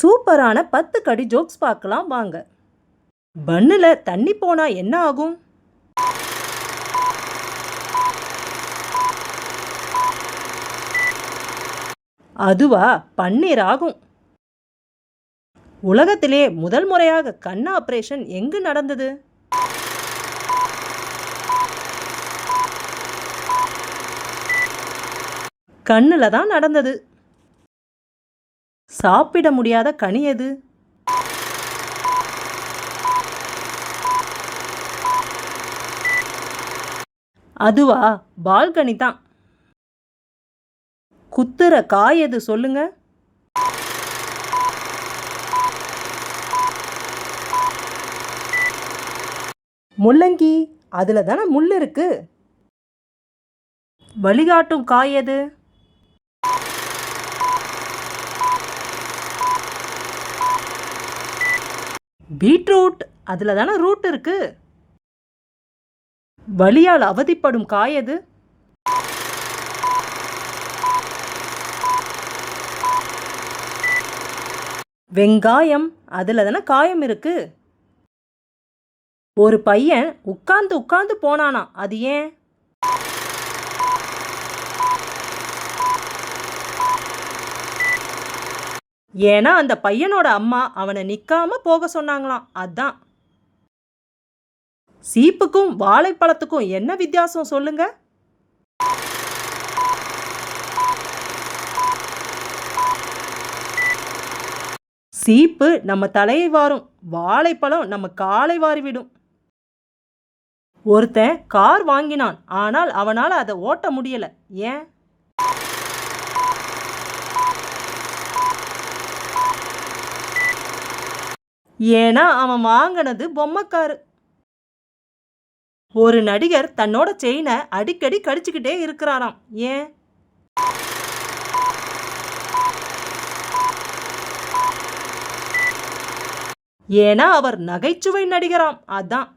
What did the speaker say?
சூப்பரான பத்து கடி ஜோக்ஸ் பார்க்கலாம் வாங்க. பன்னில் தண்ணி போனா என்ன ஆகும்? அதுவா பன்னீர் ஆகும். உலகத்திலே முதல் முறையாக கண் ஆப்ரேஷன் எங்கு நடந்தது? கண்ணில் தான் நடந்தது. சாப்பிட முடியாத கனி எது? அதுவா பால்கனி தான். குத்துற காய் எது சொல்லுங்க? முள்ளங்கி அதுல தானே முள் இருக்கு. வழிகாட்டும் காய் எது? பீட்ரூட் அதில் தானே ரூட் இருக்கு? வலியால் அவதிப்படும் காயது வெங்காயம் அதில் தானே காயம் இருக்கு? ஒரு பையன் உட்கார்ந்து உட்கார்ந்து போனானா அது ஏன்? ஏன்னா அந்த பையனோட அம்மா அவனை நிற்காம போக சொன்னாங்களாம். அதான். சீப்புக்கும் வாழைப்பழத்துக்கும் என்ன வித்தியாசம் சொல்லுங்க? சீப்பு நம்ம தலையை வாரும். வாழைப்பழம் நம்ம காலை வாரிவிடும். ஒருத்தன் கார் வாங்கினான். ஆனால் அவனால் அதை ஓட்ட முடியல. ஏன்? ஏன்னா அவன் வாங்கினது பொம்மைக்காரு. ஒரு நடிகர் தன்னோட செயினை அடிக்கடி கடிச்சுக்கிட்டே இருக்கிறாராம். ஏன்? ஏன்னா அவர் நகைச்சுவை நடிகராம். அதான்.